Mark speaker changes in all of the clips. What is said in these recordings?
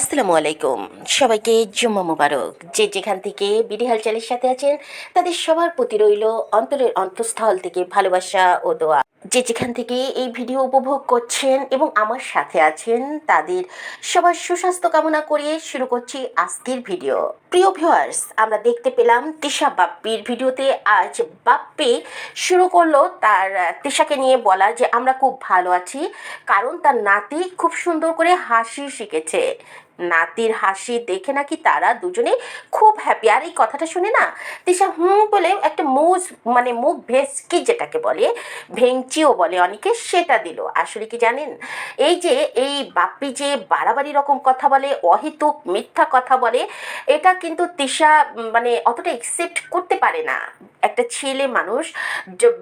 Speaker 1: আসসালামু আলাইকুম। সবাইকে জুম্মা মুবারক। যে যেখান থেকে বিডি হালচালের সাথে আছেন, তাদের সবার প্রতি রইল অন্তরের অন্তঃস্থল থেকে ভালোবাসা ও দোয়া। যে যেখান থেকে এই ভিডিও উপভোগ করছেন এবং আমার সাথে আছেন, তাদের সবার সুস্বাস্থ্য কামনা করে শুরু করছি আজকের ভিডিও। প্রিয় ভিউয়ার্স আমরা দেখতে পেলাম তিশা বাপ্পির ভিডিওতে। আজ বাপ্পি শুরু করল তার, তিশাকে নিয়ে বলা যে, আমরা খুব ভালো আছি। কারণ তার নাতি খুব সুন্দর করে হাসি শিখেছে। নাতির হাসি দেখে নাকি তারা দুজনে খুব হ্যাপি আর এই কথাটা শুনে না তিশা হুম বলে একটা মুজ মানে মুখ ভেসকি যেটাকে বলে, ভেংচিও বলে অনেকে, সেটা দিল। আসলে কি জানেন? এই যে, এই বাপ্পি যে বাড়াবাড়ি রকম কথা বলে, অহেতুক মিথ্যা কথা বলে, এটা কিন্তু তিশা মানে অতটা একসেপ্ট করতে পারে না। একটা ছেলে মানুষ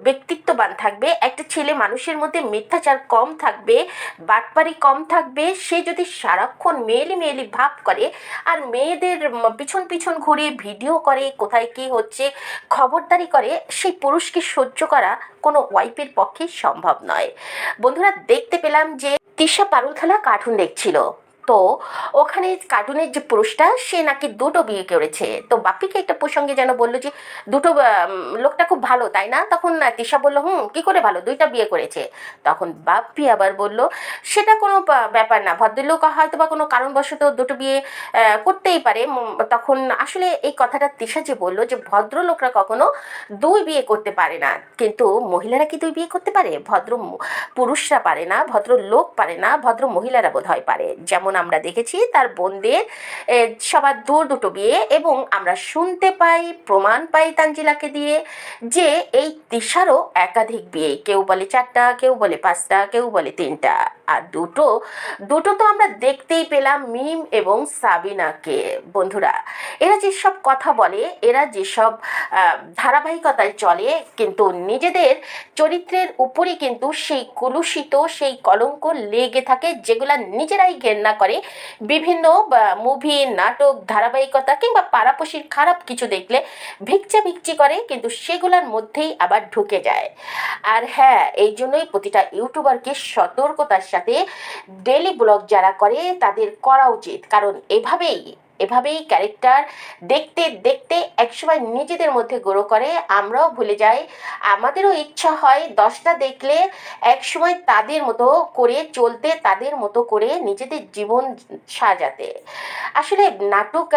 Speaker 1: ব্যক্তিত্ববান থাকবে, একটা ছেলে মানুষের মধ্যে মিথ্যাচার কম থাকবে, বাটপারি কম থাকবে, সে যদি সারাক্ষণ মেয়েলি মেয়েলি ভাব করে। আর মেয়েদের পিছন পিছন ঘুরে ভিডিও করে কোথায় কি হচ্ছে, খবরদারি করে, সেই পুরুষকে সহ্য করা কোনো ওয়াইফের পক্ষে সম্ভব নয়। বন্ধুরা, দেখতে পেলাম যে তিশা পারুল খেলা কার্টুন দেখছিল। তো ওখানে কার্টুনের যে পুরুষটা, সে নাকি দুটো বিয়ে করেছে। তো বাপিকে একটা প্রসঙ্গে যেন বলল যে, দুটো লোকটা খুব ভালো, তাই না? তখন তিশা বলল, হুম, কি করে ভালো? দুইটা বিয়ে করেছে। তখন বাপ্পি আবার বলল, সেটা কোনো ব্যাপার না। ভদ্রলোক হয়তো বা কোনো কারণবশত দুটো বিয়ে করতেই পারে। তখন আসলে এই কথাটা তিশা যে বলল যে, ভদ্রলোকরা কখনো দুই বিয়ে করতে পারে না। কিন্তু মহিলারা কি দুই বিয়ে করতে পারে? ভদ্র পুরুষরা পারে না ভদ্র লোক পারে না, ভদ্র মহিলারা বোধ হয় পারে। যেমন আমরা দেখেছি তার বোনদের সবার দূর দুটো বিয়ে এবং আমরা শুনতে পাই, প্রমাণ পাই তানজিলাকে দিয়ে যে এই তিশারও একাধিক বিয়ে, কেউ বলে চারটা, কেউ বলে পাঁচটা, কেউ বলে তিনটা। আর দুটো দুটো তো আমরা দেখতেই পেলাম মিম এবং সাবিনাকে। বন্ধুরা, এরা যেসব কথা বলে, এরা যেসব ধারাবাহিকতায় চলে, কিন্তু নিজেদের চরিত্রের উপরই কিন্তু সেই কলুষিত, সেই কলঙ্ক লেগে থাকে যেগুলা নিজেরাই ঘেন্না করে বিভিন্ন মুভি নাটক, ধারাবাহিকতা কিংবা পারাপশির খারাপ কিছু দেখলে ভিকচা ভিকচি করে, কিন্তু সেগুলোর মধ্যেই আবার ঢুকে যায়। আর হ্যাঁ এই জন্যই প্রতিটা ইউটিউবারকে সতর্কতার সাথে ডেলি ব্লগ যারা করে, তাদের করা উচিত। কারণ এভাবেই এভাবেই ক্যারেক্টার দেখতে দেখতে একসময় নিজেদের মধ্যে গ্রো করে। আমরাও ভুলে যাই। আমাদেরও ইচ্ছা হয় দশটা দেখলে একসময় তাদের মতো করে চলতে, তাদের মতো করে নিজেদের জীবন সাজাতে। আসলে নাটক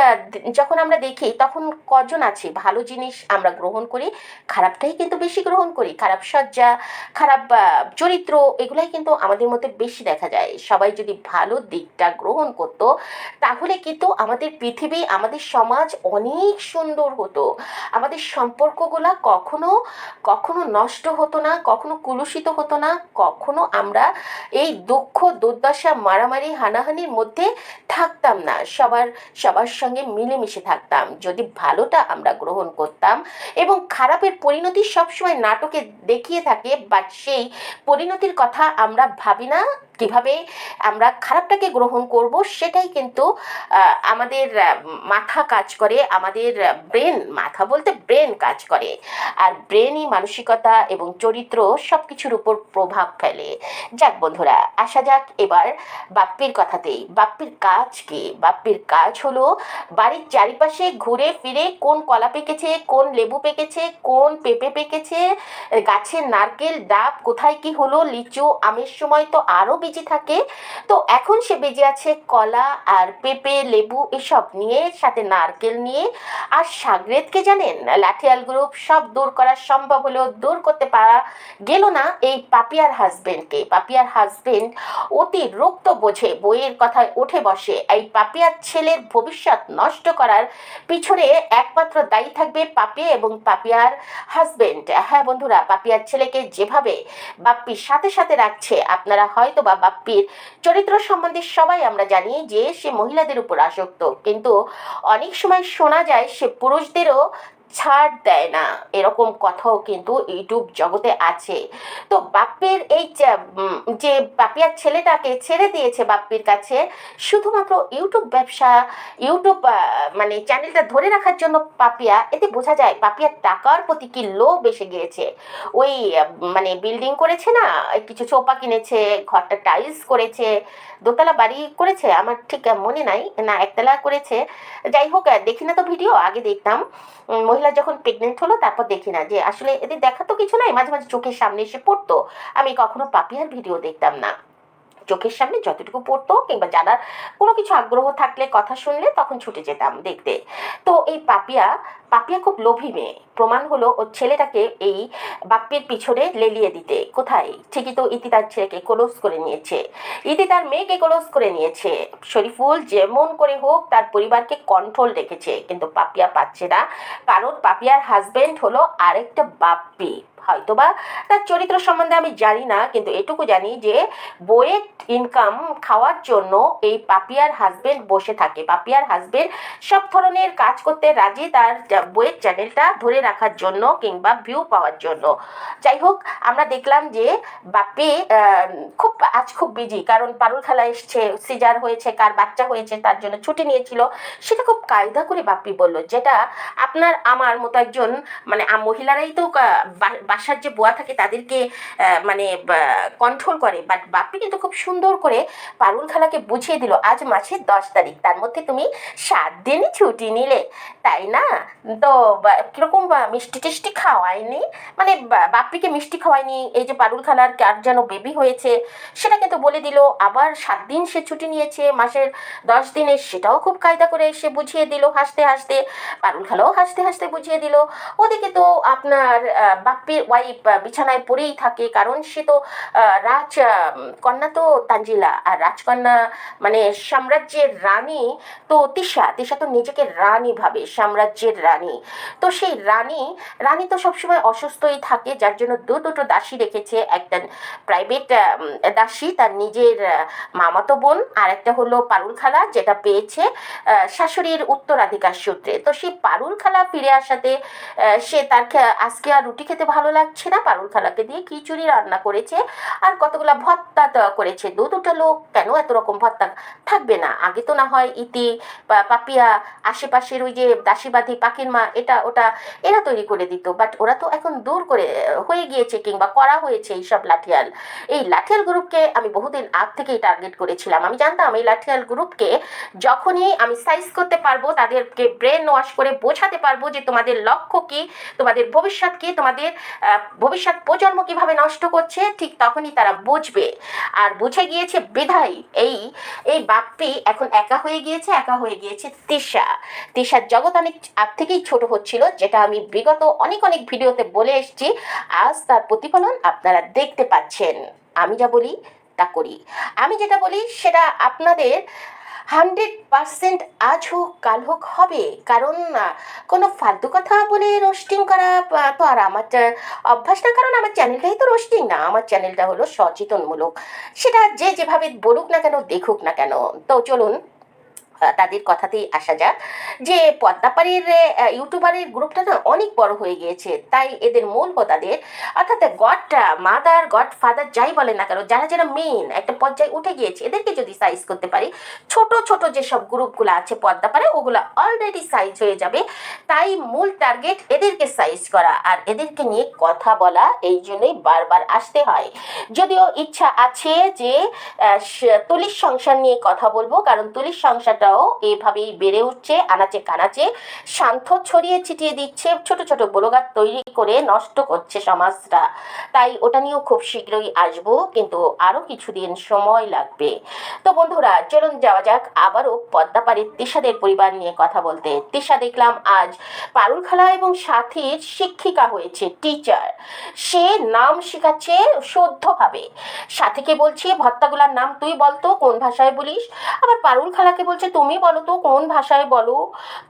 Speaker 1: যখন আমরা দেখি, তখন কজন আছে? ভালো জিনিস আমরা গ্রহণ করি, খারাপটাই কিন্তু বেশি গ্রহণ করি। খারাপ সজ্জা, খারাপ চরিত্র এগুলাই কিন্তু আমাদের মধ্যে বেশি দেখা যায়। সবাই যদি ভালো দিকটা গ্রহণ করতো, তাহলে কিন্তু আমাদের পৃথিবী আমাদের সমাজ অনেক সুন্দর হতো। আমাদের সম্পর্কগুলা কখনো কখনো নষ্ট হতো না, কখনো কুলুষিত হতো না, কখনো আমরা এই দুঃখ, দুর্দশা, মারামারি, হানাহানির মধ্যে থাকতাম না। সবার সবার সঙ্গে মিলেমিশে থাকতাম। যদি ভালোটা আমরা গ্রহণ করতাম এবং খারাপের পরিণতি সবসময় নাটকে দেখিয়ে থাকে বাট সেই পরিণতির কথা আমরা ভাবি না। কীভাবে আমরা খারাপটাকে গ্রহণ করব সেটাই কিন্তু আমাদের মাথা কাজ করে, আমাদের ব্রেন মাথা বলতে ব্রেন কাজ করে। আর ব্রেনই মানসিকতা এবং চরিত্র সব কিছুর উপর প্রভাব ফেলে। যাক বন্ধুরা, আসা যাক এবার বাপ্পির কথাতেই। বাপ্পির কাজ কি? বাপ্পির কাজ হলো বাড়ির চারিপাশে ঘুরে ফিরে কোন কলা পেকেছে, কোন লেবু পেকেছে, কোন পেঁপে পেকেছে, গাছের নারকেল, ডাব কোথায় কি হলো, লিচু, আমের সময় তো আরও বেজে থাকে। তো এখন সে বেজে আছে কলা আর পেঁপে, লেবু এসব নিয়ে, সাথে নারকেল নিয়ে। আর সাগরেদকে জানেন? লাঠিয়াল গ্রুপ সব দূর করা সম্ভব হলেও দূর করতে পারা গেল না এই পাপিয়ার হাজবেন্ডকে পাপিয়ার হাজবেন্ড অতি রক্ত বোঝে, বইয়ের কথায় উঠে বসে। এই পাপিয়ার ছেলের ভবিষ্যৎ নষ্ট করার পিছনে একমাত্র দায়ী থাকবে পাপিয়া এবং পাপিয়ার হাজবেন্ড হ্যাঁ বন্ধুরা, পাপিয়ার ছেলেকে যেভাবে বাপ্পির সাথে সাথে রাখছে, আপনারা হয়তো বাপ্পির চরিত্র সম্বন্ধে সবাই আমরা জানি যে সে মহিলাদের উপর আসক্ত। কিন্তু অনেক সময় শোনা যায় সে পুরুষদেরও ছাড় দেয় না। এরকম কথাও কিন্তু ইউটিউব জগতে আছে। তো বাপ্পির এই যে- বাপিয়ার ছেলেটাকে ছেড়ে দিয়েছে বাপ্পির কাছে, শুধুমাত্র ইউটিউব ব্যবসা, ইউটিউব মানে চ্যানেলটা ধরে রাখার জন্য পাপিয়া এতে বোঝা যায় পাপিয়ার টাকার প্রতি কি লোভ এসে গিয়েছে। ওই মানে বিল্ডিং করেছে না, কিছু চোপা কিনেছে, ঘরটা টাইলস করেছে, দোতলা বাড়ি করেছে, আমার ঠিক মনে নাই, না একতলা করেছে। যাই হোক, দেখি না তো ভিডিও, আগে দেখতাম। মহিলা যখন প্রেগনেন্ট হলো, তারপর দেখি না যে আসলে এদের দেখা তো কিছু নাই, মাঝে মাঝে চোখের সামনে এসে পড়তো। আমি কখনো পাপিয়ার ভিডিও দেখতাম না। চোখের সামনে যতটুকু পড়তো কিংবা জানার কোনো কিছু আগ্রহ থাকলে কথা শুনলে তখন ছুটে যেতাম দেখতে। তো এই পাপিয়া পাপিয়া খুব লোভী মেয়ে। প্রমাণ হলো ওর ছেলেটাকে এই বাপ্পির পিছনে লেলিয়ে দিতে। কোথায়? ঠিকই তো ইতি তার ছেলেকে ক্লোজ করে নিয়েছে। ইতি তার মেয়েকে ক্লোজ করে নিয়েছে। শরীফুল যেমন করে হোক তার পরিবারকে কন্ট্রোল রেখেছে। কিন্তু পাপিয়া পাচ্ছে না। কারণ পাপিয়ার হাজবেন্ড হলো আরেকটা বাপ্পি। হয়তোবা তার চরিত্র সম্বন্ধে আমি জানি না কিন্তু এটুকু জানি যে বইয়ের ইনকাম খাওয়ার জন্য এই পাপিয়ার হাজবেন্ড বসে থাকে। পাপিয়ার হাজবেন্ড সব ধরনের কাজ করতে রাজি তার বইয়ের চ্যানেলটা ধরে রাখার জন্য কিংবা ভিউ পাওয়ার জন্য। যাই হোক আমরা দেখলাম যে আহ, খুব আজ খুব বিজি কারণ পারুল খেলা এসছে সিজার হয়েছে কার বাচ্চা হয়েছে তার জন্য ছুটি নিয়েছিল। সেটা খুব কায়দা করে বাপ্পি বলল যেটা আপনার আমার মতো একজন মানে মহিলারাই তো বাসার যে বুয়া থাকে তাদেরকে মানে কন্ট্রোল করে। বাট বাপ্পি কিন্তু খুব সুন্দর করে পারুল খালাকে বুঝিয়ে দিল, আজ মাসের দশ তারিখ, তার মধ্যে তুমি সাত দিনই ছুটি নিলে, তাই না? তো কীরকম মিষ্টি টিষ্টি খাওয়ায়নি? মানে বাপ্পিকে মিষ্টি খাওয়ায়নি, এই যে পারুল খালার কার যেন বেবি হয়েছে, সেটা কিন্তু বলে দিল। আবার সাত দিন সে ছুটি নিয়েছে, মাসের দশ দিনে, সেটাও খুব কায়দা করে সে বুঝিয়ে দিল হাসতে হাসতে। পারুল খালাও হাসতে হাসতে বুঝিয়ে দিল। ওদিকে তো আপনার বাপ্পির ওয়াইফ বিছানায় পড়েই থাকে, কারণ সে তো রাজ কন্যা তো তাঞ্জিলা আর রাজকন্যা মানে সাম্রাজ্যের রানী তো তিশা। তিশা তো নিজেকে রানী ভাবে, সাম্রাজ্যের রানী। তো সেই রানী রানী তো সবসময় অসুস্থই থাকে, যার জন্য দু দুটো দাসী রেখেছে। একটা প্রাইভেট দাসী, তার নিজের মামাতো বোন, আর একটা হলো পারুল খালা, যেটা পেয়েছে শাশুড়ির উত্তরাধিকার সূত্রে। তো সেই পারুল খালা ফিরে আসাতে সে তার আজকে আর রুটি খেতে ভালো লাগছে না? পারুল খালাকে দিয়ে খিচুড়ি রান্না করেছে। আর কতগুলা ভত্তা করেছে। দু দুটো লোক, কেন এত রকম ভত্তা? থাকবে না। আগে তো না হয় ইতি পাপিয়া, আশেপাশের ওই যে দাসীবাদী পাখির মা, এটা, ওটা, এরা তৈরি করে দিত। বাট ওরা তো এখন দূর করে, হয়ে গিয়েছে কিংবা করা হয়েছে এইসব লাঠিয়াল। এই লাঠিয়াল গ্রুপকে আমি বহুদিন আগ থেকেই টার্গেট করেছিলাম। আমি জানতাম এই লাঠিয়াল গ্রুপকে যখনই আমি সাইজ করতে পারব, তাদেরকে ব্রেন ওয়াশ করে বোঝাতে পারব যে তোমাদের লক্ষ্য কি, তোমাদের ভবিষ্যৎ কি, তোমাদের ভবিষ্যৎ প্রজন্ম কীভাবে নষ্ট করছে, ঠিক তখনই তারা বুঝবে। আর বুঝে গিয়েছে বিধাই এই এই বাপ্পি এখন একা হয়ে গিয়েছে, একা হয়ে গিয়েছে তিশা তিশার জগৎ অনেক আগ থেকেই ছোট হচ্ছিল, যেটা আমি বিগত অনেক অনেক ভিডিওতে বলে এসেছি। আজ তার প্রতিফলন আপনারা দেখতে পাচ্ছেন। আমি যা বলি তা করি। আমি যেটা বলি সেটা আপনাদের হান্ড্রেড পারসেন্ট আজ হোক, কাল হোক হবে। কারণ কোনো ফালতু কথা বলে রোস্টিং করা তো আর আমার অভ্যাস না। কারণ আমার চ্যানেলটাই তো রোস্টিং না। আমার চ্যানেলটা হলো সচেতনমূলক। সেটা যে যেভাবে বলুক না কেন, দেখুক না কেন। তো চলুন তাদের কথাতেই আসা যাক। যে পদ্মাপাড়ির ইউটিউবারের গ্রুপটা না অনেক বড় হয়ে গিয়েছে, তাই এদের মূল হোতাদের, অর্থাৎ গড মাদার গড ফাদার যাই বলে না কেন, যারা যারা মেন একটা পর্যায়ে উঠে গিয়েছে, এদেরকে যদি সাইজ করতে পারি, ছোট ছোট যেসব গ্রুপগুলো আছে পদ্মাপাড়ে, ওগুলো অলরেডি সাইজ হয়ে যাবে। তাই মূল টার্গেট এদেরকে সাইজ করা, আর এদেরকে নিয়ে কথা বলা, এই জন্যই বারবার আসতে হয়। যদিও ইচ্ছা আছে যে তুলির সংসার নিয়ে কথা বলব, কারণ তুলির সংসারটাও এভাবেই বেড়ে উঠছে, আনাচে কানাচে। শান্ত ছড়িয়ে ছিটিয়ে দিচ্ছে, ছোট ছোট ব্লগার তৈরি করে নষ্ট করছে সমাজটা। তাই ওটা নিয়েও খুব শীঘ্রই আসব, কিন্তু আরও কিছুদিন সময় লাগবে। তো বন্ধুরা, চলুন যাওয়া যাক। আবারও পদ্মাপাড়ির তিশাদের পরিবার নিয়ে কথা বলতে। তিশা দেখলাম আজ পারুলখালা এবং সাথীর শিক্ষিকা হয়েছে টিচার সে নাম শেখাচ্ছে শুদ্ধভাবে সাথীকে বলছে, ভত্তাগুলার নাম তুই বলতো, কোন ভাষায় বলিস? আবার পারুল খালাকে বলছে তুমি বলো তো, কোন ভাষায় বলো?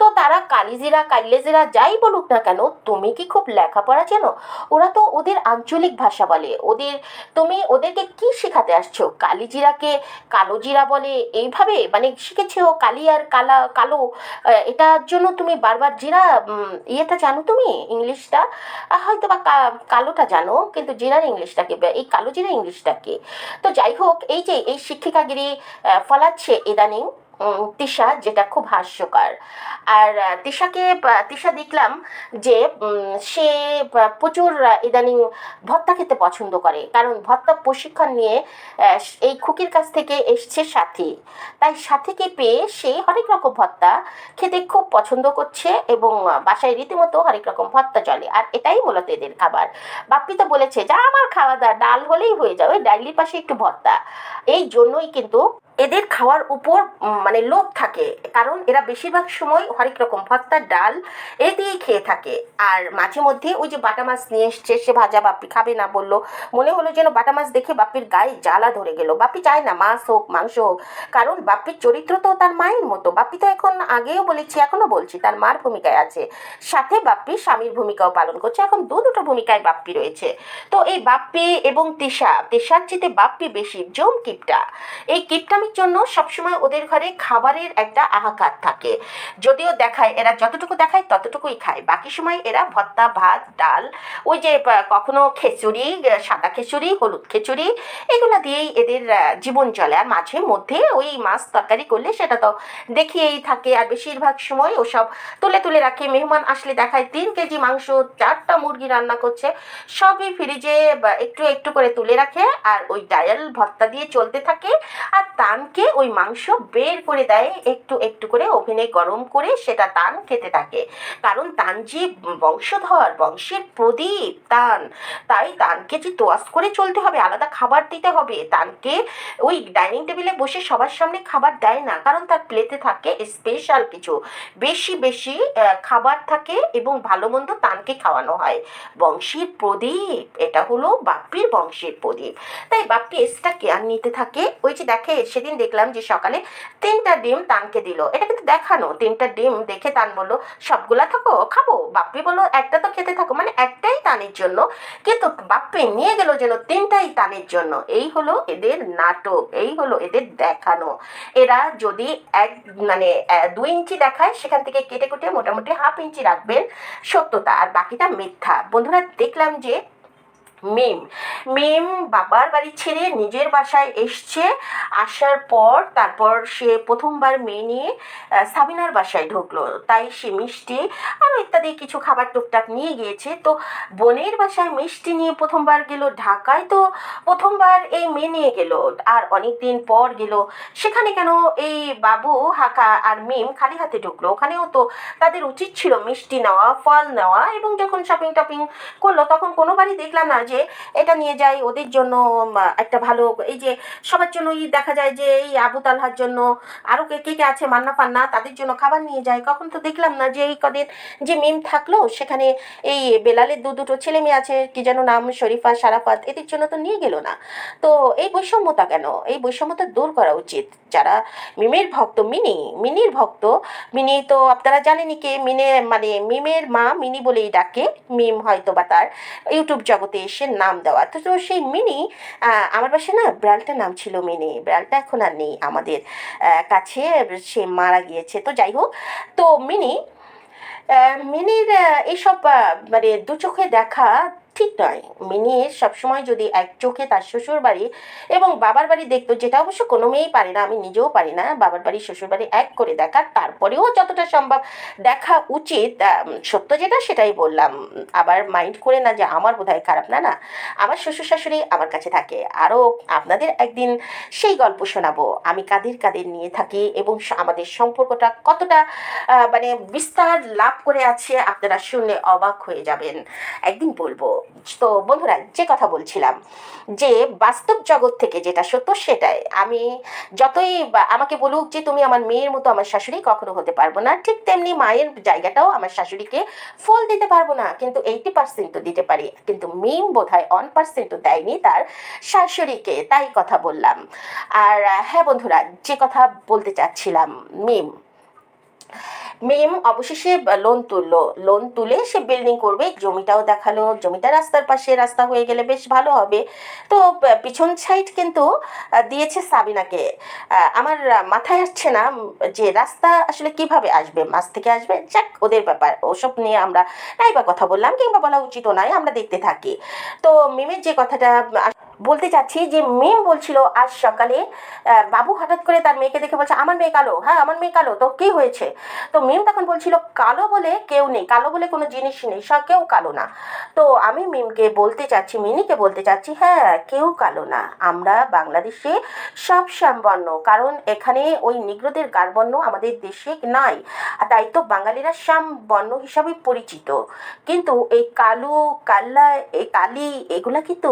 Speaker 1: তো তারা কালিজিরা কাইলেজিরা যাই বলুক না কেন, তুমি কি খুব লেখাপড়া জানো ওরা তো ওদের আঞ্চলিক ভাষা বলে। ওদের, তুমি ওদেরকে কি শেখাতে আসছো? কালিজিরাকে কালোজিরা বলে? এইভাবে? মানে শিখেছো কালি আর কালা, কালো। এটার জন্য তুমি বারবার জিরা ইয়েটা জানো তুমি? ইংলিশটা? হয়তো বা কালোটা জানো, কিন্তু জিরার ইংলিশটাকে এই কালো জিরা ইংলিশটাকে। তো যাই হোক, এই যে এই শিক্ষিকাগিরি ফলাচ্ছে ইদানিং। তিশা, যেটা খুব হাস্যকর। আর তিশাকে তিশা দেখলাম যে সে প্রচুর ইদানিং ভত্তা খেতে পছন্দ করে। কারণ ভত্তা প্রশিক্ষণ নিয়ে এই খুকির কাছ থেকে এসছে সাথী। তাই সাথীকে পেয়ে সে হরেক রকম ভত্তা খেতে খুব পছন্দ করছে এবং বাসায় রীতিমতো হরেক রকম ভত্তা চলে। আর এটাই মূলত এদের খাবার। বাপ্পি তো বলেছে, যা আমার খাওয়া দাওয়া, ডাল হলেই হয়ে যাবে, ডাইলির পাশে একটু ভত্তা। এই জন্যই কিন্তু এদের খাওয়ার উপর মানে লোভ থাকে। কারণ এরা বেশিরভাগ সময় হরেক রকম ভর্তা, ডাল এ দিয়েই খেয়ে থাকে। আর মাঝে মধ্যে ওই যে বাটা মাছ নিয়ে এসছে, সে ভাজা বাপ্পি খাবে না বলল। মনে হলো যেন বাটা মাছ দেখে বাপ্পির গায়ে জ্বালা ধরে গেল। বাপ্পি চায় না মাছ হোক, মাংস হোক। কারণ বাপ্পির চরিত্র তো তার মায়ের মতো। বাপ্পি তো এখন আগেও বলেছি, এখনও বলছি, তার মার ভূমিকায় আছে। সাথে বাপ্পি স্বামীর ভূমিকাও পালন করছে। এখন দু দুটো ভূমিকায় বাপ্পি রয়েছে। তো এই বাপ্পি এবং তিশা, তিশার চেতে বাপ্পি বেশি। জম কিপটা। এই কিপটামির জন্য সবসময় ওদের ঘরে খাবারের একটা আহাকার থাকে। যদিও দেখায়, এরা যতটুকু দেখায় ততটুকুই খায়। বাকি সময় এরা ভর্তা, ভাত, ডাল, ওই যে কখনো খিচুড়ি সাদা খিচুড়ি, হলুদ খিচুড়ি, এগুলো দিয়েই এদের জীবন চলে। আর মাঝে মধ্যে ওই মাছ তরকারি করলে সেটা তো দেখিয়েই থাকে। আর বেশিরভাগ সময় ওসব তুলে তুলে রাখে। মেহমান আসলে দেখায় তিন কেজি মাংস, চারটা মুরগি রান্না করছে। সবই ফ্রিজে একটু একটু করে তুলে রাখে। আর ওই ডায়াল ভর্তা দিয়ে চলতে থাকে। আর তানকে ওই মাংস বের করে দেয়, একটু একটু করে ওভেনে গরম করে সেটা তান খেতে থাকে। কারণ তান যে বংশধর, বংশের প্রদীপ, তান, তাই তানকে যে তোয়াজ করে চলতে হবে, আলাদা খাবার দিতে হবে, তানকে ওই ডাইনিং টেবিলে বসে সবার সামনে খাবার দেয় না, কারণ তার প্লেটে থাকে স্পেশাল কিছু। বেশি বেশি খাবার থাকে এবং ভালো মন্দ তানকে খাওয়ানো হয়। বংশের প্রদীপ, এটা হলো বাপ্পির বংশের প্রদীপ। তাই বাপ্পি এক্সট্রা কেয়ার নিতে থাকে। ওই যে দেখে সেদিন দেখলাম যে সকালে তিনটা ডিম তানকে দিল। এটা কিন্তু দেখানো। তিনটা ডিম দেখে তান বলল, সবগুলা থাকো, খাব? বাপ্পি বলল, একটা তো খেতে থাকো। মানে একটাই তানের জন্য। কিন্তু বাপ্পি নিয়ে গেল যেন তিনটাই তানের জন্য। এই হলো এদের নাটক, এই হলো এদের দেখানো। এরা যদি এক মানে দুই ইঞ্চি দেখায়, সেখান থেকে কেটে কুটে মোটামুটি হাফ ইঞ্চি রাখবেন সত্যতা, আর বাকিটা মিথ্যা। বন্ধুরা, দেখলাম যে মিম। মিম বাবার বাড়ি ছেড়ে নিজের বাসায় এসছে, আসার পর তারপর সে প্রথমবার মেয়ে নিয়ে সাবিনার বাসায় ঢুকলো। তাই সে মিষ্টি আরও ইত্যাদি কিছু খাবার টুকটাক নিয়ে গিয়েছে। তো বোনের বাসায় মিষ্টি নিয়ে প্রথমবার গেল ঢাকায়। তো প্রথমবার এই মেয়ে নিয়ে গেল। আর অনেক দিন পর গেল। সেখানে কেন এই বাবু, হাকা আর মিম খালি হাতে ঢুকলো। ওখানেও তো তাদের উচিত ছিল মিষ্টি নেওয়া, ফল নেওয়া এবং যখন শপিং টপিং করল, তখন কোনোবারই দেখলাম না যে এটা নিয়ে যাই ওদের জন্য একটা ভালো, এই যে সবার জন্যই দেখা যায় যে এই আবু তালহার জন্য আরও কে কে কে আছে মান্না পান্না তাদের জন্য খাবার নিয়ে যায়। কখন তো দেখলাম না যে এই কদিন যে মিম থাকল, সেখানে এই বেলালের দু দুটো ছেলে মেয়ে আছে, কি যেন নাম, শরীফা, সারাফাত, এদের জন্য তো নিয়ে গেল না। তো এই বৈষম্যতা কেন? এই বৈষম্যতা দূর করা উচিত। যারা মিমের ভক্ত, মিনি, মিনির ভক্ত, মিনি তো আপনারা জানেনই কে, মিনে মানে মিমের মা মিনি বলেই ডাকে, মিম হয়তো বা তার ইউটিউব জগতে এসে নাম দেওয়া। তো তো সেই মিনি আমার পাশে না ব্র্যান্ডটার নাম ছিল মিনি। ব্র্যান্ডটা এখন আর নেই আমাদের কাছে, সে মারা গিয়েছে। তো যাই হোক, তো মিনি মিনির এইসব মানে দু চোখে দেখা ঠিক নয়। মিনি সবসময় যদি এক চোখে তার শ্বশুর বাড়ি এবং বাবার বাড়ি দেখতো, যেটা অবশ্য কোনো মেয়েই পারে না, আমি নিজেও পারি না, বাবার বাড়ি, শ্বশুর বাড়ি এক করে দেখা, তারপরেও যতটা সম্ভব দেখা উচিত সত্য যেটা সেটাই বললাম। আবার মাইন্ড করে না যে আমার বোধহয় খারাপ, না না, আমার শ্বশুর শাশুড়ি আমার কাছে থাকে। আরও আপনাদের একদিন সেই গল্প শোনাবো। আমি কাদের কাদের নিয়ে থাকি এবং আমাদের সম্পর্কটা কতটা মানে বিস্তার লাভ করে আছে, আপনারা শুনলে অবাক হয়ে যাবেন। একদিন বলব। তো বন্ধুরা, যে কথা বলছিলাম যে বাস্তব জগৎ থেকে যেটা সত্য সেটাই। আমি যতই আমাকে বলুক যে তুমি আমার মেয়ের মতো আমার শাশুড়ি, কখনো হতে পারব না। ঠিক তেমনি মায়ের জায়গাটাও আমার শাশুড়িকে ফুল দিতে পারব না, কিন্তু এইটি পার্সেন্ট তো দিতে পারি। কিন্তু মিম বোধ হয় ওয়ান পার্সেন্টও দেয়নি তার শাশুড়িকে, তাই কথা বললাম। আর হ্যাঁ বন্ধুরা, যে কথা বলতে চাচ্ছিলাম মিম মিম অবশেষে লোন তুললো। লোন তুলে সে বিল্ডিং করবে, জমিটাও দেখাল, জমিটা রাস্তার পাশে, রাস্তা হয়ে গেলে বেশ ভালো হবে। তো পিছন সাইড কিন্তু দিয়েছে সাবিনাকে। আমার মাথায় আসছে না যে রাস্তা আসলে কীভাবে আসবে, মাছ থেকে আসবে? যাক, ওদের ব্যাপার। ওসব নিয়ে আমরা নাই বা কথা বললাম, কিংবা বলা উচিত নয়, আমরা দেখতে থাকি। তো, মিমের যে কথাটা বলতে চাচ্ছি যে মিম বলছিল আজ সকালে বাবু হঠাৎ করে তার মেয়েকে দেখে বলছে, আমার মেয়ে কালো। হ্যাঁ আমার মেয়ে কালো। তো কি হয়েছে? তো মেম তখন বলছিল, কালো বলে কেউ নেই। কালো বলে কোনো জিনিস নেই। সব কেউ কালো না। তো আমি মিমকে বলতে চাচ্ছি, মিনিকে বলতে চাচ্ছি হ্যাঁ কেউ কালো না। আমরা বাংলাদেশে সব শ্যামবর্ণ কারণ এখানে ওই নিগ্রদের গারবর্ণ আমাদের দেশে নাই। তাই তো বাঙালিরা শ্যামবর্ণ হিসাবে পরিচিত। কিন্তু এই কালো, কাল্লা, এই কালি, এগুলা কিন্তু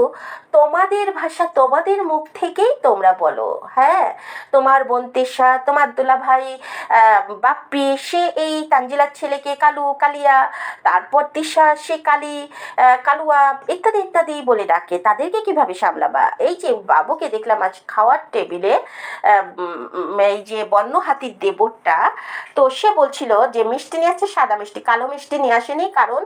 Speaker 1: তোমাদের ভাষা তোমাদের মুখ থেকেই তোমরা বলো। হ্যাঁ তোমার বোন তেশা তোমার দুলা ভাই বাপ্পি, সে এই তানজিলার ছেলেকে কালু, কালিয়া, তারপর তিশা, সে কালি কালুয়া ইত্যাদি ইত্যাদি বলে ডাকে। তাদেরকে কীভাবে সামলাবা? এই যে বাবুকে দেখলাম আজ খাওয়ার টেবিলে এই যে বন্য হাতির দেবরটা, তো সে বলছিল যে, মিষ্টি নিয়ে আসছে, সাদা মিষ্টি, কালো মিষ্টি নিয়ে আসেনি। কারণ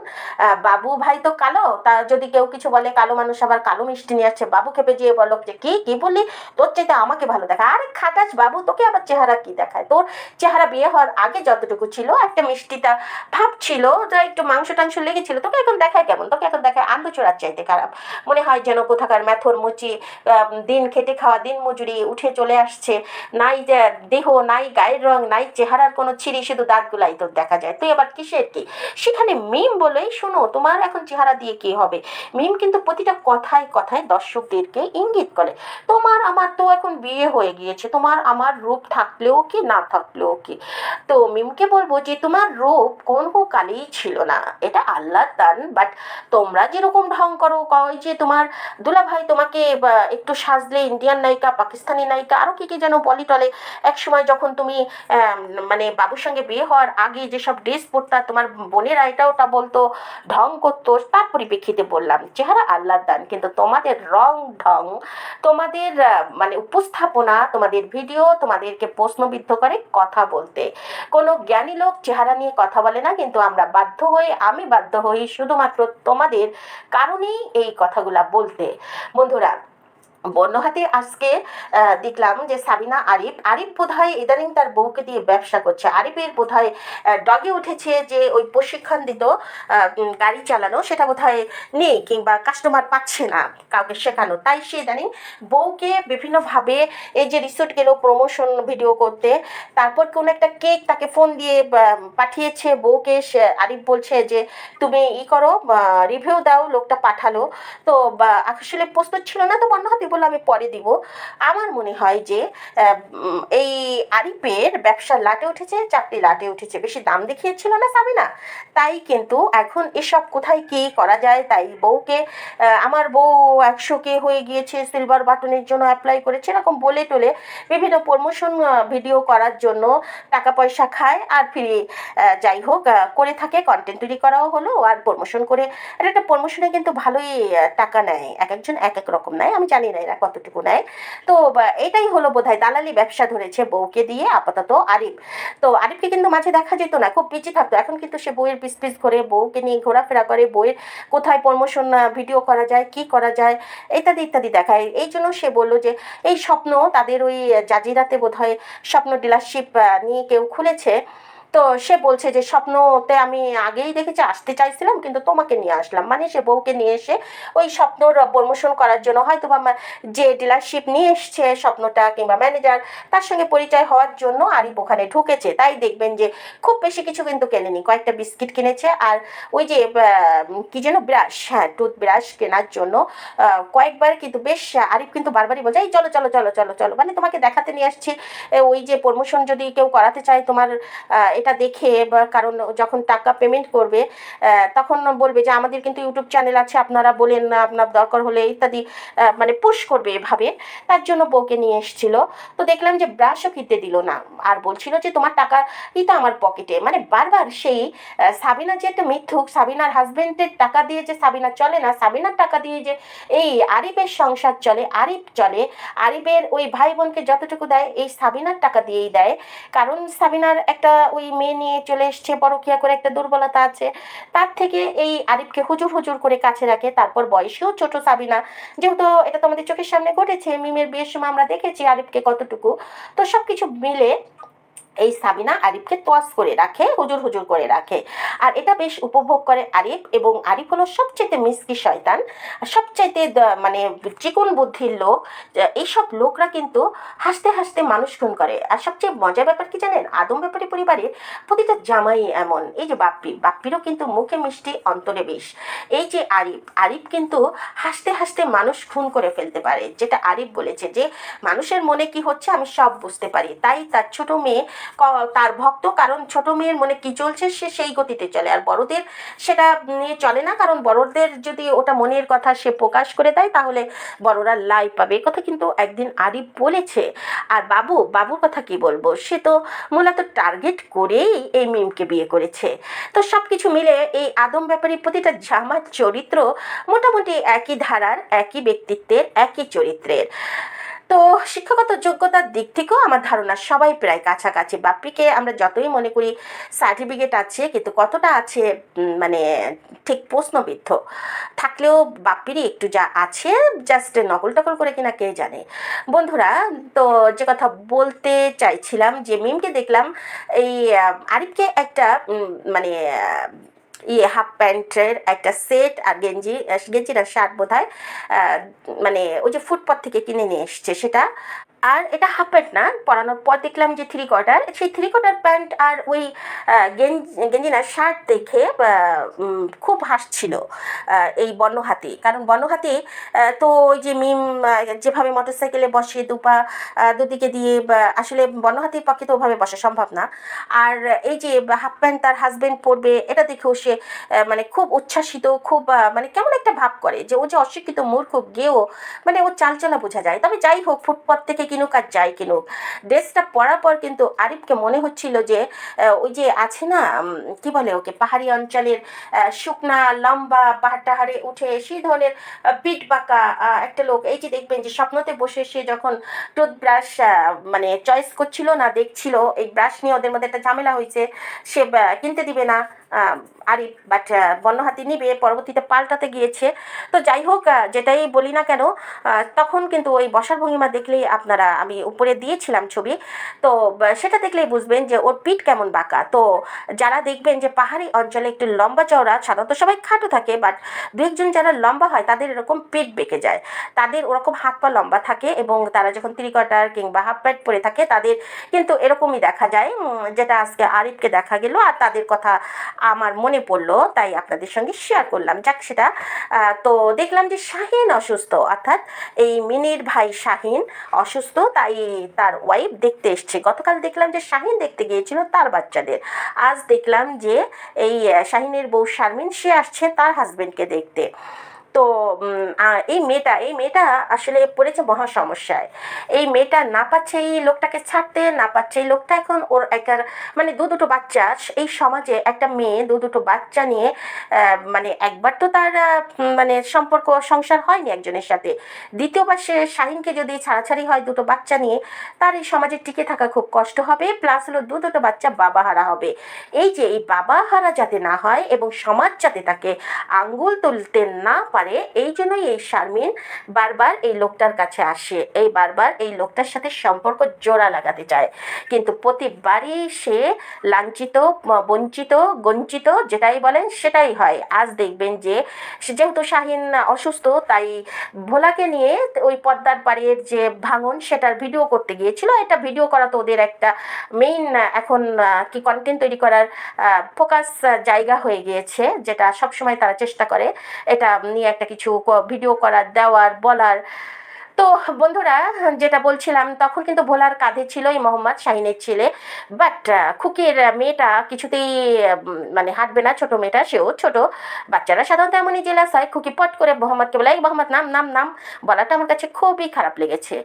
Speaker 1: বাবু ভাই তো কালো, তা যদি কেউ কিছু বলে, কালো মানুষ আবার কালো মিষ্টি নিয়ে আসছে বাবু খেপে যেয়ে বলো যে কি কি বললি? তোর চাইতে আমাকে ভালো দেখায়। আরে খাটাস বাবু, তোকে আবার চেহারা কি দেখায়? তোর চেহারা বিয়ে হওয়ার আগে যতটুকু ছিল, একটা মিষ্টিটা ভাব ছিল, যা একটু মাংস টাংস লেগেছিল, তোকে এখন দেখায় কেমন? তোকে এখন দেখায় আলু চোরার চাইতে খারাপ। মনে হয় যেন কোথাকার ম্যাথর মুচি দিন খেটে খাওয়া, দিন মজুরি উঠে চলে আসছে। নাই দেহ, নাই গায়ের রং, নাই চেহারার কোনো ছিঁড়ি শুধু দাঁতগুলাই তোর দেখা যায়। তুই আবার কিসের কি? সেখানে মিম বলেই, শোনো, তোমার এখন চেহারা দিয়ে কি হবে? মিম কিন্তু প্রতিটা কথায় কথায় দর্শকদেরকে ইঙ্গিত করে। তোমার, আমার তো এখন বিয়ে হয়ে গিয়েছে। তোমার, আমার রূপ থাকলেও কি, না থাকলেও কি? তো মিমকে বলব যে, তোমার রূপ কোন কালেই ছিল না। এটা আল্লাহর দান বাট তোমরা যেরকম ঢং করো, কয় যে, তোমার দুলাভাই তোমাকে একটু সাজলে, ইন্ডিয়ান নায়িকা, পাকিস্তানি নায়িকা আরও কী কী যেন বলি টলে। এক সময় যখন তুমি মানে বাবুর সঙ্গে বিয়ে হওয়ার আগে যেসব ড্রেস পরতা, তোমার বোনেরা এটা ওটা বলতো, ঢং করতো, তার পরিপ্রেক্ষিতে বললাম, চেহারা আল্লাহর দান, কিন্তু তোমাদের রং ঢং। তোমাদের মানে উপস্থাপনা, তোমাদের ভিডিও, তোমাদেরকে প্রশ্নবিদ্ধ করে কথা বলতে। কোনো জ্ঞানী লোক চেহারা নিয়ে কথা বলে না, কিন্তু আমরা বাধ্য হয়ে, আমি বাধ্য হই শুধুমাত্র তোমাদের কারণেই এই কথাগুলা বলতে। বন্ধুরা বন্যহাতে আজকে দেখলাম যে সাবিনা আরিফ আরিফ বোধহয় ইদানিং তার বউকে দিয়ে ব্যবসা করছে। আরিফের বোধহয় ডগে উঠেছে যে ওই প্রশিক্ষণ দিত গাড়ি চালানো সেটা বোধহয় নেই কিংবা কাস্টমার পাচ্ছে না কাউকে শেখানো। তাই সে ইদানিং বউকে বিভিন্নভাবে এই যে রিসোর্ট গেল প্রমোশন ভিডিও করতে, তারপর কোনো একটা কেক তাকে ফোন দিয়ে পাঠিয়েছে বউকে। সে, আরিফ বলছে যে, তুমি ই করো রিভিউ দাও, লোকটা পাঠালো। তো আসলে প্রস্তুত ছিল না তো বন্য বলল আমি পরে দিব। আমার মনে হয় যে এই আরিফের ব্যবসা লাটে উঠেছে, চাকরি লাটে উঠেছে। বেশি দাম দেখিয়েছিল না সাবিনা? তাই কিন্তু এখন এসব কোথায় কি করা যায় তাই বউকে আমার বউ একশো কে হয়ে গিয়েছে সিলভার বাটনের জন্য অ্যাপ্লাই করেছে এরকম বলে টোলে বিভিন্ন প্রমোশন ভিডিও করার জন্য টাকা পয়সা খায় আর ফিরে যাই হোক করে থাকে কন্টেন্ট তৈরি করাও হলো আর প্রমোশন করে। আর একটা প্রমোশনে কিন্তু ভালোই টাকা নেয়। এক একজন এক এক রকম নেয়, আমি জানি না এরা কতটুকু নেয়। তো এটাই হলো বোধহয় দালালি ব্যবসা ধরেছে বউকে দিয়ে, আপাতত আরিফ। তো আরিফকে কিন্তু মাঝে দেখা যেত না, খুব বিচি থাকতো। এখন কিন্তু সে বইয়ের পিস পিস করে, বউকে নিয়ে ঘোরাফেরা করে বইয়ের কোথায় প্রমোশন ভিডিও করা যায়, কি করা যায়, ইত্যাদি ইত্যাদি দেখায়। এই জন্য সে বলল যে, এই স্বপ্ন তাদের ওই জাজিরাতে বোধহয় স্বপ্ন ডিলারশিপ নিয়ে কেউ খুলেছে। তো সে বলছে যে স্বপ্নতে আমি আগেই দেখেছি, আসতে চাইছিলাম কিন্তু তোমাকে নিয়ে আসলাম। মানে সে বউকে নিয়ে এসে ওই স্বপ্নর প্রমোশন করার জন্য হয়তো বা যে ডিলারশিপ নিয়ে এসছে স্বপ্নটা কিংবা ম্যানেজার তার সঙ্গে পরিচয় হওয়ার জন্য আরিফ ওখানে ঢুকেছে। তাই দেখবেন যে খুব বেশি কিছু কিন্তু কেনেনি। কয়েকটা বিস্কিট কিনেছে আর ওই যে কি যেন ব্রাশ হ্যাঁ টুথ ব্রাশ কেনার জন্য কয়েকবার কিন্তু বেশ, আরিফ কিন্তু বারবারই বলছে, এই চলো চলো চলো চলো চলো। মানে তোমাকে দেখাতে নিয়ে আসছি। ওই যে প্রমোশন যদি কেউ করাতে চায় তোমার এটা দেখে বা কারণ যখন টাকা পেমেন্ট করবে তখন বলবে যে আমাদের কিন্তু ইউটিউব চ্যানেল আছে, আপনারা বলেন না, আপনার দরকার হলে ইত্যাদি মানে পুশ করবে এভাবে। তার জন্য বউকে নিয়ে এসেছিল। তো দেখলাম যে ব্রাশও কিনতে দিল না। আর বলছিল যে তোমার টাকা তো আমার পকেটে মানে বারবার সেই সাবিনা যে একটা মিথ্যুক, সাবিনার হাজবেন্ডের টাকা দিয়ে যে সাবিনা চলে না, সাবিনার টাকা দিয়ে যে এই আরিফের সংসার চলে, আরিফ চলে, আরিফের ওই ভাই বোনকে যতটুকু দেয়, এই সাবিনার টাকা দিয়েই দেয়। কারণ সাবিনার একটা ওই মেয়ে নিয়ে চলে এসছে, পরকিয়া করে একটা দুর্বলতা আছে। তার থেকে এই আরিফকে হুজুর হুজুর করে কাছে রাখে, তারপর বয়সেও ছোট সাবিনা। যেহেতু এটা তো আমাদের চোখের সামনে ঘটেছে, মিমের বিয়ের সময় আমরা দেখেছি আরিফকে কতটুকু। তো সব কিছু মিলে এই সাবিনা আরিফকে তোয়াজ করে রাখে, হুজুর হুজুর করে রাখে। আর এটা বেশ উপভোগ করে আরিফ এবং আরিফ হলো সবচেয়ে মিসকি শয়তান, সবচাইতে মানে চিকন বুদ্ধির লোক। এইসব লোকরা কিন্তু হাসতে হাসতে মানুষ খুন করে। আর সবচেয়ে মজার ব্যাপার কি জানেন? আদম ব্যাপারী পরিবারের প্রতিটা জামাই এমন। এই যে বাপ্পি, বাপ্পিরও কিন্তু মুখে মিষ্টি, অন্তরে বিষ। এই যে আরিফ আরিফ কিন্তু হাসতে হাসতে মানুষ খুন করে ফেলতে পারে। যেটা আরিফ বলেছে যে, মানুষের মনে কি হচ্ছে আমি সব বুঝতে পারি। তাই তার ছোট মেয়ে তার ভক্ত, কারণ ছোট মেয়ের মনে কি চলছে সে সেই গতিতে চলে। আর বড়দের সেটা নিয়ে চলে না, কারণ বড়দের যদি ওটা মনের কথা সে প্রকাশ করে দেয়, তাহলে বড়রা লাই পাবে। কথা কিন্তু একদিন আরিফ বলেছে। আর বাবু, বাবুর কথা কি বলব? সে তো মূলত টার্গেট করেই এই মিমকে বিয়ে করেছে। তো সব কিছু মিলে এই আদম ব্যাপারী প্রতিটা জামার চরিত্র মোটামুটি একই ধারার, একই ব্যক্তিত্বের, একই চরিত্রের। তো শিক্ষাগত যোগ্যতার দিক থেকেও আমার ধারণা সবাই প্রায় কাছাকাছি। বাপ্পিকে আমরা যতই মনে করি সার্টিফিকেট আছে, কিন্তু কতটা আছে মানে ঠিক প্রশ্নবিদ্ধ থাকলেও বাপ্পিরই একটু যা আছে জাস্ট নকল টকল করে কিনা কে জানে। বন্ধুরা, তো যে কথা বলতে চাইছিলাম, যে মিমকে দেখলাম, এই আরিফকে একটা মানে ইয়ে হাফ প্যান্টের একটা সেট আর গেঞ্জি আহ, গেঞ্জি শার্ট বোধ মানে ওই যে ফুটপাথ থেকে কিনে নিয়ে এসছে সেটা। আর এটা হাফ প্যান্ট না পরানোর পর দেখলাম যে থ্রি কোয়ার্টার সেই থ্রি কোয়ার্টার প্যান্ট আর ওই গেঞ্জি না শার্ট দেখে খুব হাসছিল এই বর্ণহাতি কারণ বর্ণহাতি আহ, তো ওই যে মিম যেভাবে মোটরসাইকেলে বসে দুপা দুদিকে দিয়ে আসলে বর্ণহাতির পক্ষে তো ওভাবে বসা সম্ভব না। আর এই যে হাফ প্যান্ট তার হাজবেন্ড পরবে এটা দেখেও সে মানে খুব উচ্ছ্বাসিত খুব মানে কেমন একটা ভাব করে যে ও যে অশিক্ষিত মূর্খ গেও মানে ও চালচলা বোঝা যায়। তবে যাই হোক ফুটপাথ থেকে কিনুক আর যাই কিনুক। ড্রেসটা পরার পর কিন্তু আরিফকে মনে হচ্ছিল যে ওই যে আছে না কি বলে ওকে, পাহাড়ি অঞ্চলের শুকনা, লম্বা পাহাড় টাহাড়ে উঠে সেই ধরনের পিঠ বাঁকা একটা লোক। এই যে দেখবেন যে স্বপ্নতে বসে সে যখন টুথব্রাশ মানে চয়েস করছিল না, দেখছিল, এই ব্রাশ নিয়ে ওদের মধ্যে একটা ঝামেলা হয়েছে, সে কিনতে দিবে না আরিফ বাট বন্যহাতি নিবে, পরবর্তীতে পাল্টাতে গিয়েছে। তো যাই হোক যেটাই বলি না কেন তখন কিন্তু ওই বসার ভঙ্গিমা দেখলেই আপনারা, আমি উপরে দিয়েছিলাম ছবি। তো সেটা দেখলেই বুঝবেন যে ওর পিঠ কেমন বাঁকা। তো যারা দেখবেন যে পাহাড়ি অঞ্চলে একটু লম্বা চওড়া, সাধারণত সবাই খাটো থাকে বাট দু একজন যারা লম্বা হয়, তাদের এরকম পেট বেঁকে যায়। তাদের ওরকম হাত পা লম্বা থাকে এবং তারা যখন ত্রিকটার কিংবা হাফ প্যান্ট পরে থাকে, তাদের কিন্তু এরকমই দেখা যায়। যেটা আজকে আরিফকে দেখা গেল, আর তাদের কথা আমার মনে পড়ল, তাই আপনাদের সঙ্গে শেয়ার করলাম। যাক সেটা তো দেখলাম যে শাহিন অসুস্থ, অর্থাৎ এই মিনির ভাই শাহিন অসুস্থ, তাই তার ওয়াইফ দেখতে এসছে। গতকাল দেখলাম যে শাহিন দেখতে গিয়েছিল তার বাচ্চাদের। আজ দেখলাম যে এই শাহিনের বউ শারমিন, সে আসছে তার হাজবেন্ডকে দেখতে। তো এই মেয়েটা এই মেয়েটা আসলে পড়েছে মহা সমস্যায় এই মেয়েটা না পাচ্ছে এই লোকটাকে ছাড়তে, না পাচ্ছে এই লোকটা এখন ওর একটা মানে দু দুটো বাচ্চা, এই সমাজে একটা মেয়ে, দু দুটো বাচ্চা নিয়ে মানে একবার তো তার মানে সম্পর্ক, সংসার হয়নি একজনের সাথে। দ্বিতীয়বার সে শাহিনকে যদি ছাড়াছাড়ি হয় দুটো বাচ্চা নিয়ে, তার এই সমাজে টিকে থাকা খুব কষ্ট হবে, প্লাস হলো দু দুটো বাচ্চা বাবা হারা হবে। এই যে এই বাবা হারা যাতে না হয় এবং সমাজ যাতে তাকে আঙ্গুল তুলতে না পারে এই জন্যই এই শারমিন বারবার এই লোকটার কাছে আসে। এই বারবার এই লোকটার সাথে সম্পর্ক জোড়া লাগাতে চায়। কিন্তু প্রতিবারই সে লাঞ্ছিত বঞ্চিত, গঞ্চিত যেটাই বলেন সেটাই হয়। আজ দেখবেন যে যেহেতু শাহিন অসুস্থ, তাই ভোলাকে নিয়ে ওই পদ্মার পাড়ের যে ভাঙন সেটার ভিডিও করতে গিয়েছিল। এটা ভিডিও করা তো ওদের একটা মেইন এখন কি কন্টেন্ট তৈরি করার ফোকাস জায়গা হয়ে গিয়েছে, যেটা সবসময় তারা চেষ্টা করে। এটা নিয়ে একটা কিছু ভিডিও করার দেওয়ার বলার তো বন্ধুরা, যেটা বলছিলাম, তখন কিন্তু ভোলার কাঁধে ছিল এই মোহাম্মদ শাহিনের ছেলে। বাট খুকির মেয়েটা কিছুতেই মানে হাঁটবে না, ছোট মেয়েটা, সেও ছোট। বাচ্চারা সাধারণত এমনই জেলাস হয়, খুকি পট করে মোহাম্মদকে বলে, এই মোহাম্মদ, নাম নাম নাম। বলাটা আমার কাছে খুবই খারাপ লেগেছে।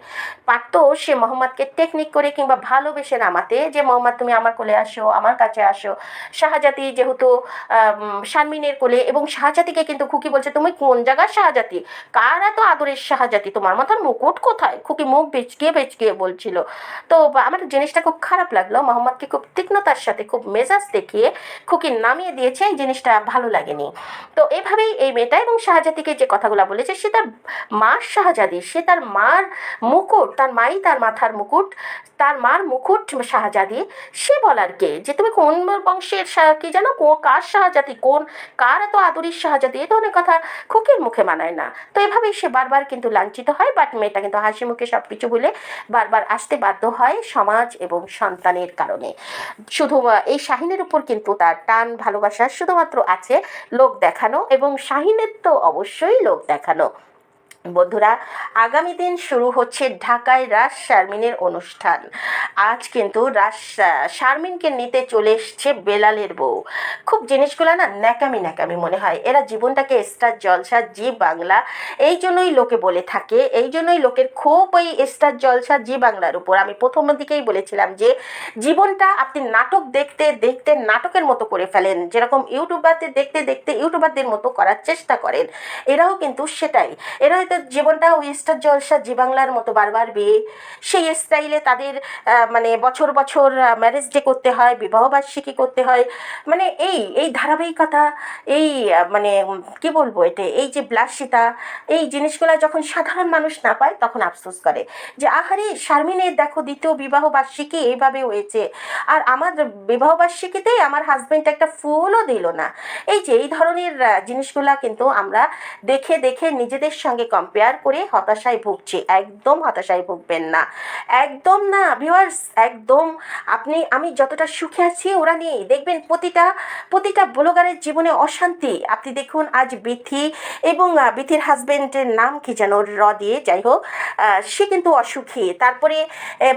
Speaker 1: পারতো সে মোহাম্মদকে টেকনিক করে কিংবা ভালোবেসে নামাতে যে, মোহাম্মদ, তুমি আমার কোলে আসো, আমার কাছে আসো। শাহজাতি যেহেতু শারমিনের কোলে এবং শাহজাতিকে কিন্তু খুকি বলছে, তুমি কোন জায়গার শাহজাতি কার এত আদরের শাহজাতি তোমার মাথার মুকুট কোথায়? খুকি মুখ বেচকিয়ে বেচকিয়ে বলছিল। তো আমার জিনিসটা খুব খারাপ লাগল। মোহাম্মদকে খুব তীক্ষ্ণতার সাথে, খুব মেজাজ দেখিয়ে খুকি নামিয়ে দিয়েছে এই জিনিসটা ভালো লাগেনি। তো এভাবেই এই মেয়েটা এবং শাহজাতিকে যে কথাগুলো বলেছে, সে তার মার শাহজাদি, সে তার মার মুকুট, তার মাই তার মাথার মুকুট, তার মার মুকুট শাহজাদি, সে বলার কে? যে তুমি কোন বংশের কি যেন কার শাহজাতি কোন কার এত আদরির শাহজাতি এই ধরনের কথা খুকির মুখে মানায় না। তো এভাবেই সে বারবার কিন্তু লাঞ্ছিত হয় বাট মেয়েটা কিন্তু হাসি মুখে সব কিছু বলে বারবার আসতে বাধ্য হয় সমাজ এবং সন্তানের কারণে। শুধু এই শাহিনের উপর কিন্তু তার টান, ভালোবাসা শুধুমাত্র আছে লোক দেখানো এবং শাহিনের তো অবশ্যই লোক দেখানো। বন্ধুরা, আগামী দিন শুরু হচ্ছে ঢাকায় রাস শারমিনের অনুষ্ঠান। আজ কিন্তু রাস শারমিনকে নিতে চলে এসছে বেলালের বউ। খুব জিনিসগুলো না ন্যাকামি ন্যাকামি মনে হয়। এরা জীবনটাকে স্টার জলসা, জি বাংলা, এই জন্যই লোকে বলে থাকে। এই জন্যই লোকের খুব ওই স্টার জলসা, জি বাংলার উপর। আমি প্রথম দিকেই বলেছিলাম যে, জীবনটা আপনি নাটক দেখতে দেখতে নাটকের মতো করে ফেলেন। যেরকম ইউটিউবারদের দেখতে দেখতে ইউটিউবারদের মতো করার চেষ্টা করেন। এরাও কিন্তু সেটাই। এরা হয়তো জীবনটা স্টার জলসা জি বাংলার মতো বারবার বিয়ে, সেই স্টাইলে তাদের মানে বছর বছর ম্যারেজ ডে করতে হয় বিবাহবার্ষিকী করতে হয়। মানে এই এই ধারাবাহিকতা, এই মানে কি বলব এটা এই যে বিলাসিতা এই জিনিসগুলো যখন সাধারণ মানুষ না পায়, তখন আফসোস করে যে, আহারে, শারমিনের দেখো দ্বিতীয় বিবাহ বার্ষিকী এইভাবে হয়েছে। আর আমার বিবাহ বার্ষিকীতে আমার হাজবেন্ড একটা ফুলও দিল না। এই যে, এই ধরনের জিনিসগুলা কিন্তু আমরা দেখে দেখে নিজেদের সঙ্গে কম্পেয়ার করে হতাশায় ভুগছি। একদম হতাশায় ভুগবেন না। একদম না ভিউয়ার্স একদম। আপনি, আমি যতটা সুখে আছি, ওরা নেই দেখবেন প্রতিটা প্রতিটা ব্লগারের জীবনে অশান্তি। আপনি দেখুন, আজ বিথি এবং বিথির হাজবেন্ডের নাম কি যেন র দিয়ে, যাই হোক সে কিন্তু অসুখী। তারপরে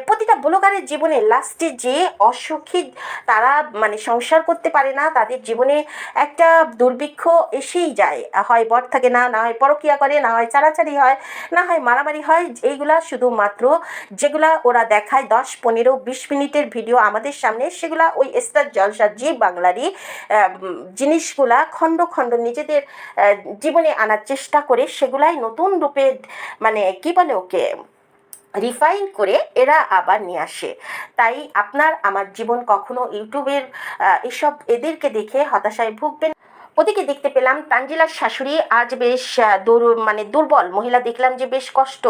Speaker 1: প্রতিটা ব্লগারের জীবনে লাস্টে যে অসুখী তারা মানে সংসার করতে পারে না, তাদের জীবনে একটা দুর্ভিক্ষ এসেই যায়। হয় বর থাকে না না হয় পরকিয়া করে, না হয় চারাচারি হয়, না হয় মারামারি হয়, এইগুলা শুধুমাত্র যেগুলা ওরা দেখায় দশ, পনেরো, বিশ মিনিটের ভিডিও আমাদের সামনে, সেগুলা ওই স্টার জলসা জি বাংলারই জিনিসগুলা খণ্ড খণ্ড নিজেদের জীবনে আনার চেষ্টা করে, সেগুলাই নতুন রূপে মানে কি বলে ওকে রিফাইন করে এরা আবার নিয়ে আসে। তাই আপনার আমার জীবন কখনো ইউটিউবের এসব এদেরকে দেখে হতাশায় ভুগবেন ওদিকে দেখতে পেলাম তানজিলার শাশুড়ি আজ বেশ দুর মানে দুর্বল। মহিলা দেখলাম যে বেশ কষ্ট।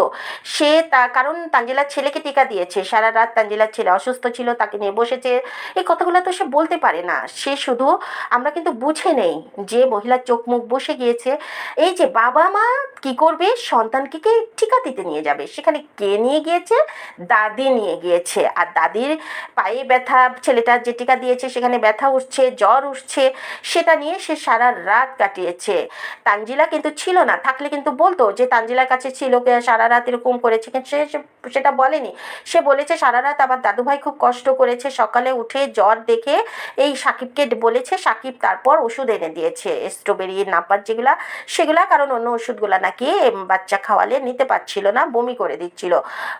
Speaker 1: সে তা, কারণ তানজিলার ছেলেকে টিকা দিয়েছে। সারা রাত তানজিলার ছেলে অসুস্থ ছিল, তাকে নিয়ে বসেছে। এই কথাগুলো তো সে বলতে পারে না। সে শুধু, আমরা কিন্তু বুঝে নেই যে মহিলার চোখ মুখ বসে গিয়েছে। এই যে বাবা মা কি করবে? সন্তানকে কে টিকা দিতে নিয়ে যাবে? সেখানে কে নিয়ে গিয়েছে? দাদি নিয়ে গিয়েছে। আর দাদির পায়ে ব্যথা ছেলেটার যে টিকা দিয়েছে, সেখানে ব্যথা উঠছে, জ্বর উঠছে, সেটা নিয়ে সে সারা রাত কাটিয়েছে। তানজিলা কিন্তু ছিল না। থাকলে কিন্তু বলতো যে তানজিলার কাছে ছিল কে, সারা রাত এরকম করেছে। কিন্তু সে সেটা বলেনি। সে বলেছে, সারা রাত আমার দাদুভাই খুব কষ্ট করেছে। সকালে উঠে জ্বর দেখে এই সাকিবকে বলেছে, সাকিব তারপর ওষুধ এনে দিয়েছে। স্ট্রবেরি নাপার যেগুলা, সেগুলা কারণ অন্য ওষুধগুলা নাকি বাচ্চা খাওয়ালে নিতে পারছিল না, বমি করে দিচ্ছিল।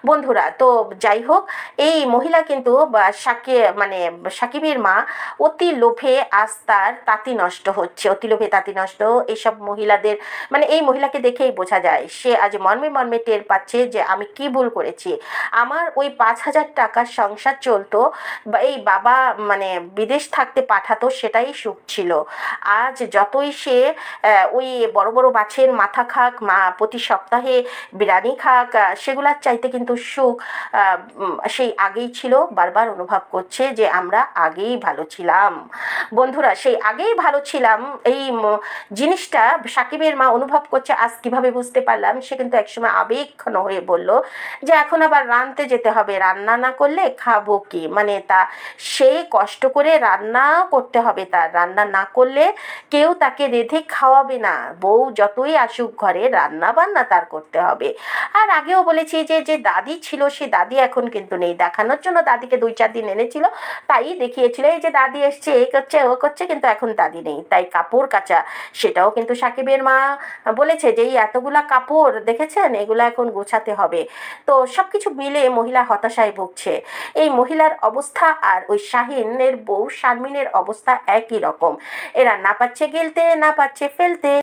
Speaker 1: বন্ধুরা, তো যাই হোক, এই মহিলা কিন্তু সাকিব মানে সাকিবের মা অতি লোভে আস্তার তার তাঁতি নষ্ট হচ্ছে। অতি লোভে তাঁতি নষ্ট। এইসব মহিলাদের মানে এই মহিলাকে দেখেই বোঝা যায়, সে আজ মর্মে মর্মে টের পাচ্ছে যে আমি কি ভুল করেছি। আমার ওই পাঁচ হাজার টাকার সংসার চলতো, বা এই বাবা মানে বিদেশ থাকতে পাঠাতো, সেটাই সুখ ছিল। আজ যতই সে ওই বড় বড় মাছের মাথা খাক, মা প্রতি সপ্তাহে বিরিয়ানি খাক সেগুলার চাইতে কিন্তু সুখ সেই আগেই ছিল, বারবার অনুভব করছে যে আমরা আগেই ভালো ছিলাম। বন্ধুরা, সেই আগেই ভালো ছিলাম এই জিনিসটা সাকিবের মা অনুভব করছে, আজ কীভাবে বুঝতে পারলাম, সে কিন্তু একসময় আবেগক্ষণ হয়ে বলল যে এখন আবার রানতে যেতে হবে, রান্না না করলে খাব কি? মানে তা, সে কষ্ট করে রান্না করতে হবে তার, রান্না না করলে কেউ তাকে রেঁধে খাওয়াবে না। বউ যতই আসুক ঘরে, রান্না বান্না তার করতে হবে। আর আগেও বলেছি যে যে দাদি ছিল, সে দাদি এখন কিন্তু নেই। দেখানোর জন্য দাদিকে দুই চার দিন এনেছিল, তাই দেখিয়েছিল, এই যে দাদি এসছে এ করছে, ও করছে, কিন্তু এখন দাদি নেই। তাই কাপড় কাচা। সেটাও কিন্তু সাকিবের মা বলেছে যে, এই এতগুলা কাপড় দেখেছেন? এগুলা এখন গোছাতে হবে। তো সব কিছু মিলে মহিলা হতাশায় ভুগছে। এই মহিলার অবস্থা আর ওই শাহিনের বউ শারমিনের অবস্থা একই রকম। এরা না পাচ্ছে গেলতে, না পাচ্ছে ফেলতে।